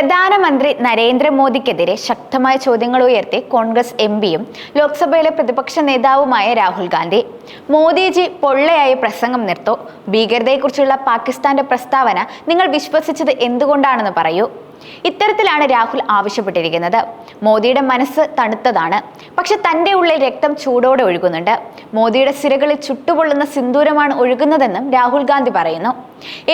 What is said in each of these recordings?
പ്രധാനമന്ത്രി നരേന്ദ്രമോദിക്കെതിരെ ശക്തമായ ചോദ്യങ്ങൾ ഉയർത്തി കോൺഗ്രസ് എം പിയും ലോക്സഭയിലെ പ്രതിപക്ഷ നേതാവുമായ രാഹുൽ ഗാന്ധി. മോദിജി പൊള്ളയായി പ്രസംഗം നിർത്തോ. ഭീകരതയെക്കുറിച്ചുള്ള പാകിസ്ഥാന്റെ പ്രസ്താവന നിങ്ങൾ വിശ്വസിച്ചത് എന്തുകൊണ്ടാണെന്ന് പറയൂ. ഇത്തരത്തിലാണ് രാഹുൽ ആവശ്യപ്പെട്ടിരിക്കുന്നത്. മോദിയുടെ മനസ്സ് തണുത്തതാണ്. പക്ഷെ തന്റെ ഉള്ളിൽ രക്തം ചൂടോടെ ഒഴുകുന്നുണ്ട്. മോദിയുടെ സിരകളിൽ ചുട്ടുപൊള്ളുന്ന സിന്ദൂരമാണ് ഒഴുകുന്നതെന്നും രാഹുൽ ഗാന്ധി പറയുന്നു.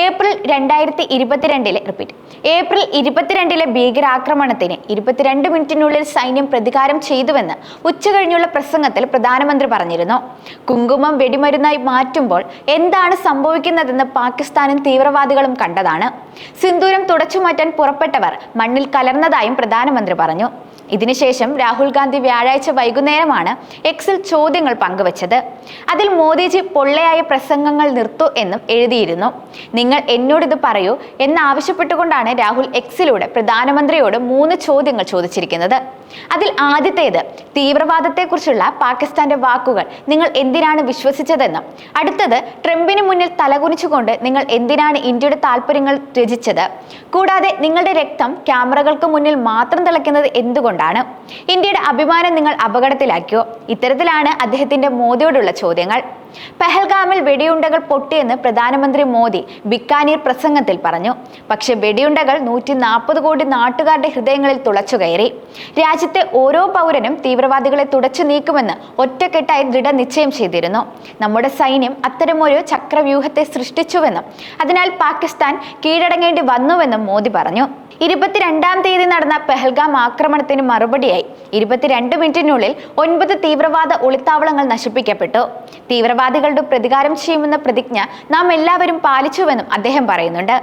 ഏപ്രിൽ രണ്ടായിരത്തി ഇരുപത്തിരണ്ടിലെ റിപ്പീറ്റ് ഏപ്രിൽ ഇരുപത്തിരണ്ടിലെ ഭീകരാക്രമണത്തിന് ഇരുപത്തിരണ്ട് മിനിറ്റിനുള്ളിൽ സൈന്യം പ്രതികാരം ചെയ്തുവെന്ന് ഉച്ചകഴിഞ്ഞുള്ള പ്രസംഗത്തിൽ പ്രധാനമന്ത്രി പറഞ്ഞിരുന്നു. കുങ്കുമം വെടിമരുന്നായി മാറ്റുമ്പോൾ എന്താണ് സംഭവിക്കുന്നതെന്ന് പാകിസ്ഥാനും തീവ്രവാദികളും കണ്ടതാണ്. സിന്ദൂരം തുടച്ചു മാറ്റാൻ പുറപ്പെട്ടവർ മണ്ണിൽ കലർന്നതായും പ്രധാനമന്ത്രി പറഞ്ഞു ഇതിനുശേഷം രാഹുൽ ഗാന്ധി വ്യാഴാഴ്ച വൈകുന്നേരമാണ് എക്സിൽ ചോദ്യങ്ങൾ പങ്കുവച്ചത്. അതിൽ മോദിജി പൊള്ളയായ പ്രസംഗങ്ങൾ നിർത്തു എന്നും എഴുതിയിരുന്നു. നിങ്ങൾ എന്നോടിത് പറയൂ എന്നാവശ്യപ്പെട്ടുകൊണ്ടാണ് രാഹുൽ എക്സിലൂടെ പ്രധാനമന്ത്രിയോട് മൂന്ന് ചോദ്യങ്ങൾ ചോദിച്ചിരിക്കുന്നത്. അതിൽ ആദ്യത്തേത് തീവ്രവാദത്തെക്കുറിച്ചുള്ള പാകിസ്ഥാന്റെ വാക്കുകൾ നിങ്ങൾ എന്തിനാണ് വിശ്വസിച്ചതെന്നും അടുത്തത് ട്രംപിന് മുന്നിൽ തലകുനിച്ചുകൊണ്ട് നിങ്ങൾ എന്തിനാണ് ഇന്ത്യയുടെ താല്പര്യങ്ങൾ രചിച്ചത് കൂടാതെ നിങ്ങളുടെ രക്തം ക്യാമറകൾക്ക് മുന്നിൽ മാത്രം തിളയ്ക്കുന്നത് എന്തുകൊണ്ടാണ് ഇന്ത്യയുടെ അഭിമാനം നിങ്ങൾ അപകടത്തിലാക്കിയോ? ഇത്തരത്തിലാണ് അദ്ദേഹത്തിന്റെ മോദിയോടുള്ള ചോദ്യങ്ങൾ. പെഹൽഗാമിൽ വെടിയുണ്ടകൾ പൊട്ടിയെന്ന് പ്രധാനമന്ത്രി മോദി ബിക്കാനീർ പ്രസംഗത്തിൽ പറഞ്ഞു. പക്ഷെ വെടിയുണ്ടകൾ നൂറ്റി നാൽപ്പത് കോടി നാട്ടുകാരുടെ ഹൃദയങ്ങളിൽ തുളച്ചുകയറി രാജ്യത്തെ ഓരോ പൗരനും തീവ്രവാദികളെ തുടച്ചു നീക്കുമെന്ന് ഒറ്റക്കെട്ടായി ദൃഢനിശ്ചയം ചെയ്തിരുന്നു. നമ്മുടെ സൈന്യം അത്തരമൊരു ചക്രവ്യൂഹത്തെ സൃഷ്ടിച്ചുവെന്നും അതിനാൽ പാകിസ്ഥാൻ കീഴടങ്ങേണ്ടി വന്നുവെന്നും മോദി പറഞ്ഞു. ഇരുപത്തിരണ്ടാം തീയതി നടന്ന പെഹൽഗാം ആക്രമണത്തിന് മറുപടിയായി. ഇരുപത്തിരണ്ട് മിനിറ്റിനുള്ളിൽ ഒൻപത് തീവ്രവാദ ഒളിത്താവളങ്ങൾ നശിപ്പിക്കപ്പെട്ടു. തീവ്രവാദികളുടെ പ്രതികാരം ചെയ്യുമെന്ന പ്രതിജ്ഞ നാം എല്ലാവരും പാലിച്ചുവെന്നും അദ്ദേഹം പറയുന്നുണ്ട്.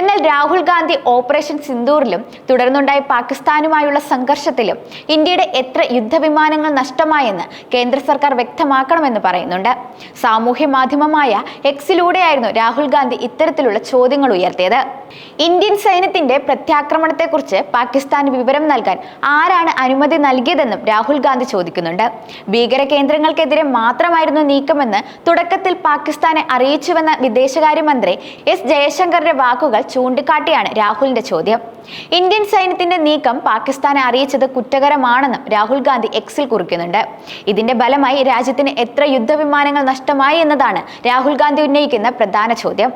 എന്നാൽ രാഹുൽ ഗാന്ധി ഓപ്പറേഷൻ സിന്ദൂറിലും തുടർന്നുണ്ടായ പാകിസ്ഥാനുമായുള്ള സംഘർഷത്തിലും ഇന്ത്യയുടെ എത്ര യുദ്ധവിമാനങ്ങൾ നഷ്ടമായെന്ന് കേന്ദ്ര സർക്കാർ വ്യക്തമാക്കണമെന്ന് പറയുന്നുണ്ട്. സാമൂഹ്യ മാധ്യമമായ എക്സിലൂടെയായിരുന്നു രാഹുൽ ഗാന്ധി ഇത്തരത്തിലുള്ള ചോദ്യങ്ങൾ ഉയർത്തിയത്. ഇന്ത്യൻ സൈന്യത്തിന്റെ പ്രത്യാക്രമണത്തെക്കുറിച്ച് പാകിസ്ഥാന് വിവരം നൽകാൻ ആരാണ് അനുമതി നൽകിയതെന്നും രാഹുൽ ഗാന്ധി ചോദിക്കുന്നുണ്ട്. ഭീകര കേന്ദ്രങ്ങൾക്കെതിരെ മാത്രമായിരുന്നു നീക്കമെന്ന് തുടക്കത്തിൽ പാകിസ്ഥാനെ അറിയിച്ചുവെന്ന വിദേശകാര്യമന്ത്രി എസ് ജയശങ്കറിന്റെ വാക്കുകൾ ചൂണ്ടിക്കാട്ടിയാണ് രാഹുലിന്റെ ചോദ്യം. ഇന്ത്യൻ സൈന്യത്തിന്റെ നീക്കം പാകിസ്ഥാനെ അറിയിച്ചത് കുറ്റകരമാണെന്നും രാഹുൽ ഗാന്ധി എക്സിൽ കുറിക്കുന്നുണ്ട്. ഇതിന്റെ ഫലമായി രാജ്യത്തിന് എത്ര യുദ്ധവിമാനങ്ങൾ നഷ്ടമായി എന്നതാണ് രാഹുൽ ഗാന്ധി ഉന്നയിക്കുന്ന പ്രധാന ചോദ്യം.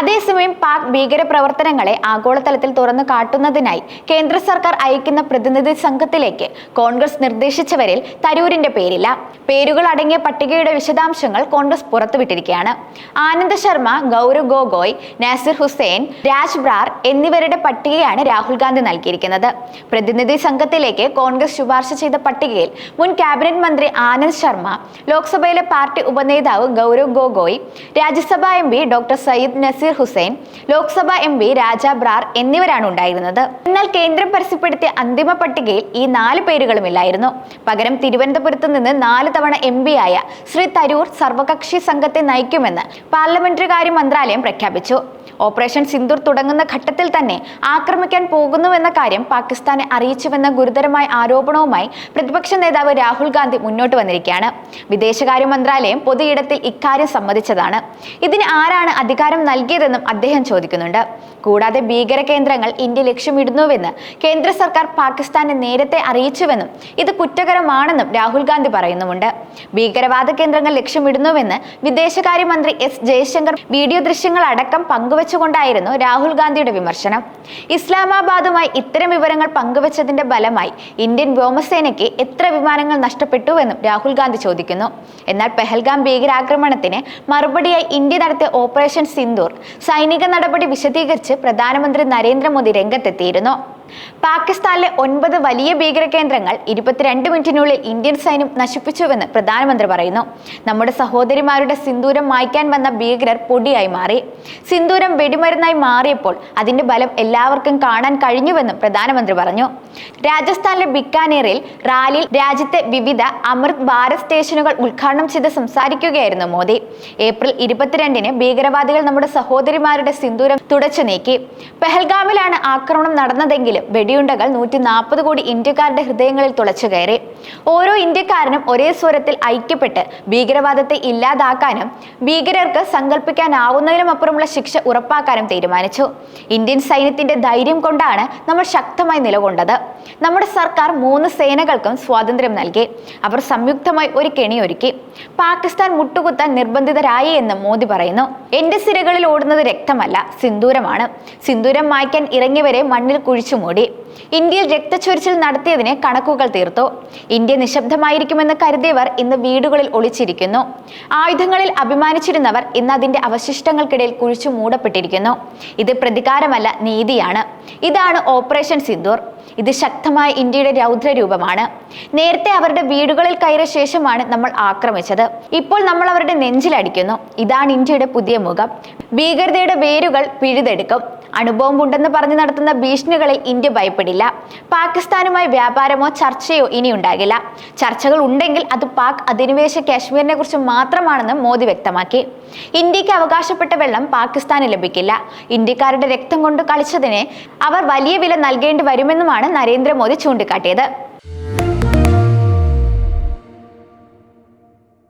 അതേസമയം പാക് ഭീകര പ്രവർത്തനങ്ങളെ ആഗോളതലത്തിൽ തുറന്നു കാട്ടുന്നതിനായി കേന്ദ്ര സർക്കാർ അയക്കുന്ന പ്രതിനിധി സംഘത്തിലേക്ക് കോൺഗ്രസ് നിർദ്ദേശിച്ചവരിൽ തരൂരിന്റെ പേരില്ല. പേരുകൾ അടങ്ങിയ പട്ടികയുടെ വിശദാംശങ്ങൾ കോൺഗ്രസ് പുറത്തുവിട്ടിരിക്കുകയാണ്. ആനന്ദ ശർമ്മ ഗൗരവ് ഗോഗോയ് നാസിർ ഹുസൈൻ രാജ് ബ്രാർ എന്നിവരുടെ പട്ടികയാണ് രാഹുൽ ഗാന്ധി നൽകിയിരിക്കുന്നത്. പ്രതിനിധി സംഘത്തിലേക്ക് കോൺഗ്രസ് ശുപാർശ ചെയ്ത പട്ടികയിൽ മുൻ ക്യാബിനറ്റ് മന്ത്രി ആനന്ദ് ശർമ്മ ലോക്സഭയിലെ party ഉപനേതാവ് Gaurav Gogoi Rajya Sabha M P doctor Syed Naseer Hussain Lok Sabha M P Raja Brar എന്നിവരാണ് ഉണ്ടായിരുന്നത്. എന്നാൽ കേന്ദ്രം പരസ്യപ്പെടുത്തിയ അന്തിമ പട്ടികയിൽ ഈ നാല് പേരുകളുമില്ലായിരുന്നു പകരം തിരുവനന്തപുരത്ത് നിന്ന് നാല് തവണ എം ആയ ശ്രീ തരൂർ സർവകക്ഷി സംഘത്തെ നയിക്കുമെന്ന് പാർലമെന്ററി കാര്യ മന്ത്രാലയം പ്രഖ്യാപിച്ചു. ഓപ്പറേഷൻ സിന്ദൂർ തുടങ്ങുന്ന ഘട്ടത്തിൽ തന്നെ ആക്രമിക്കാൻ പോകുന്നുവെന്ന കാര്യം പാകിസ്ഥാനെ അറിയിച്ചുവെന്ന ഗുരുതരമായ ആരോപണവുമായി പ്രതിപക്ഷ നേതാവ് രാഹുൽ ഗാന്ധി മുന്നോട്ട് വന്നിരിക്കുകയാണ്. വിദേശകാര്യ മന്ത്രാലയം പൊതുയിടത്തിൽ ഇക്കാര്യം സമ്മതിച്ചതാണ്. ഇതിന് ആരാണ് അധികാരം നൽകിയതെന്നും അദ്ദേഹം ചോദിക്കുന്നുണ്ട്. കൂടാതെ ഭീകര കേന്ദ്രങ്ങൾ ഇന്ത്യ ലക്ഷ്യമിടുന്നുവെന്ന് കേന്ദ്ര സർക്കാർ പാകിസ്ഥാനെ നേരത്തെ അറിയിച്ചുവെന്നും ഇത് കുറ്റകരമാണെന്നും രാഹുൽ ഗാന്ധി പറയുന്നുമുണ്ട്. ഭീകരവാദ കേന്ദ്രങ്ങൾ ലക്ഷ്യമിടുന്നുവെന്ന് വിദേശകാര്യമന്ത്രി എസ് ജയശങ്കർ വീഡിയോ ദൃശ്യങ്ങൾ അടക്കം പങ്കുവച്ചുകൊണ്ടായിരുന്നു രാഹുൽ ഗാന്ധിയുടെ വിമർശനം. ഇസ്ലാമാബാദുമായി ഇത്തരം വിവരങ്ങൾ പങ്കുവച്ചതിന്റെ ഫലമായി ഇന്ത്യൻ വ്യോമസേനയ്ക്ക് എത്ര വിമാനങ്ങൾ നഷ്ടപ്പെട്ടുവെന്നും രാഹുൽ ഗാന്ധി ചോദിക്കുന്നു. എന്നാൽ പെഹൽഗാം ഭീകരാക്രമണത്തിന് മറുപടിയായി ഇന്ത്യ നടത്തിയ ഓപ്പറേഷൻ സിന്ദൂർ സൈനിക നടപടി വിശദീകരിച്ച് പ്രധാനമന്ത്രി നരേന്ദ്രമോദി രംഗത്തെത്തിയിരുന്നു. പാകിസ്ഥാനിലെ ഒൻപത് വലിയ ഭീകര കേന്ദ്രങ്ങൾ ഇരുപത്തിരണ്ട് മിനിറ്റിനുള്ളിൽ ഇന്ത്യൻ സൈന്യം നശിപ്പിച്ചുവെന്ന് പ്രധാനമന്ത്രി പറയുന്നു. നമ്മുടെ സഹോദരിമാരുടെ സിന്ദൂരം മായ്ക്കാൻ വന്ന ഭീകരർ പൊടിയായി മാറി. സിന്ദൂരം വെടിമരുന്നായി മാറിയപ്പോൾ അതിന്റെ ബലം എല്ലാവർക്കും കാണാൻ കഴിഞ്ഞുവെന്നും പ്രധാനമന്ത്രി പറഞ്ഞു. രാജസ്ഥാനിലെ ബിക്കാനേറിൽ റാലിയിൽ രാജ്യത്തെ വിവിധ അമൃത് ഭാരത് സ്റ്റേഷനുകൾ ഉദ്ഘാടനം ചെയ്ത് സംസാരിക്കുകയായിരുന്നു മോദി. ഏപ്രിൽ ഇരുപത്തിരണ്ടിന് ഭീകരവാദികൾ നമ്മുടെ സഹോദരിമാരുടെ സിന്ദൂരം തുടച്ചു നീക്കി. പെഹൽഗാമിലാണ് ആക്രമണം നടന്നതെങ്കിലും വെടിയുണ്ടകൾ നൂറ്റി നാൽപ്പത് കോടി ഇന്ത്യക്കാരുടെ ഹൃദയങ്ങളിൽ തുളച്ചു കയറി. ഓരോ ഇന്ത്യക്കാരനും ഒരേ സ്വരത്തിൽ ഐക്യപ്പെട്ട് ഭീകരവാദത്തെ ഇല്ലാതാക്കാനും ഭീകരർക്ക് സങ്കല്പിക്കാനാവുന്നതിനും അപ്പുറമുള്ള ശിക്ഷ ഉറപ്പാക്കാനും തീരുമാനിച്ചു. ഇന്ത്യൻ സൈന്യത്തിന്റെ ധൈര്യം കൊണ്ടാണ് നമ്മൾ ശക്തമായി നിലകൊണ്ടത്. നമ്മുടെ സർക്കാർ മൂന്ന് സേനകൾക്കും സ്വാതന്ത്ര്യം നൽകി. അവർ സംയുക്തമായി ഒരു കെണി ഒരുക്കി പാകിസ്ഥാൻ മുട്ടുകുത്താൻ നിർബന്ധിതരായി എന്ന് മോദി പറയുന്നു. എന്റെ സിരകളിൽ ഓടുന്നത് രക്തമല്ല സിന്ദൂരമാണ്. സിന്ദൂരം മായ്ക്കാൻ ഇറങ്ങിയവരെ മണ്ണിൽ കുഴിച്ചു മൂടി. ഇന്ത്യയിൽ രക്തച്ചൊരിച്ചിൽ നടത്തിയതിന് കണക്കുകൾ തീർത്തു. ഇന്ത്യ നിശബ്ദമായിരിക്കുമെന്ന് കരുതിയവർ ഇന്ന് വീടുകളിൽ ഒളിച്ചിരിക്കുന്നു. ആയുധങ്ങളിൽ അഭിമാനിച്ചിരുന്നവർ ഇന്ന് അതിന്റെ അവശിഷ്ടങ്ങൾക്കിടയിൽ കുഴിച്ചു മൂടപ്പെട്ടിരിക്കുന്നു. ഇത് പ്രതികാരമല്ല നീതിയാണ്. ഇതാണ് ഓപ്പറേഷൻ സിന്ദൂർ. ഇത് ശക്തമായ ഇന്ത്യയുടെ രൗദ്രരൂപമാണ്. നേരത്തെ അവരുടെ വീടുകളിൽ കയറിയ ശേഷമാണ് നമ്മൾ ആക്രമിച്ചത്. ഇപ്പോൾ നമ്മൾ അവരുടെ നെഞ്ചിലടിക്കുന്നു. ഇതാണ് ഇന്ത്യയുടെ പുതിയ മുഖം. ഭീകരതയുടെ വേരുകൾ പിഴുതെടുക്കും. അണുബോംബുണ്ടെന്ന് പറഞ്ഞു നടത്തുന്ന ഭീഷണികളിൽ ഇന്ത്യ ഭയപ്പെടില്ല. പാകിസ്ഥാനുമായി വ്യാപാരമോ ചർച്ചയോ ഇനി ഉണ്ടാകില്ല. ചർച്ചകൾ ഉണ്ടെങ്കിൽ അത് പാക് അധിനിവേശ കാശ്മീരിനെ കുറിച്ച് മാത്രമാണെന്ന് മോദി വ്യക്തമാക്കി. ഇന്ത്യയ്ക്ക് അവകാശപ്പെട്ട വെള്ളം പാകിസ്ഥാന് ലഭിക്കില്ല. ഇന്ത്യക്കാരുടെ രക്തം കൊണ്ട് കളിച്ചതിന് അവർ വലിയ വില നൽകേണ്ടി വരുമെന്നുമാണ് നരേന്ദ്രമോദി ചൂണ്ടിക്കാട്ടിയത്.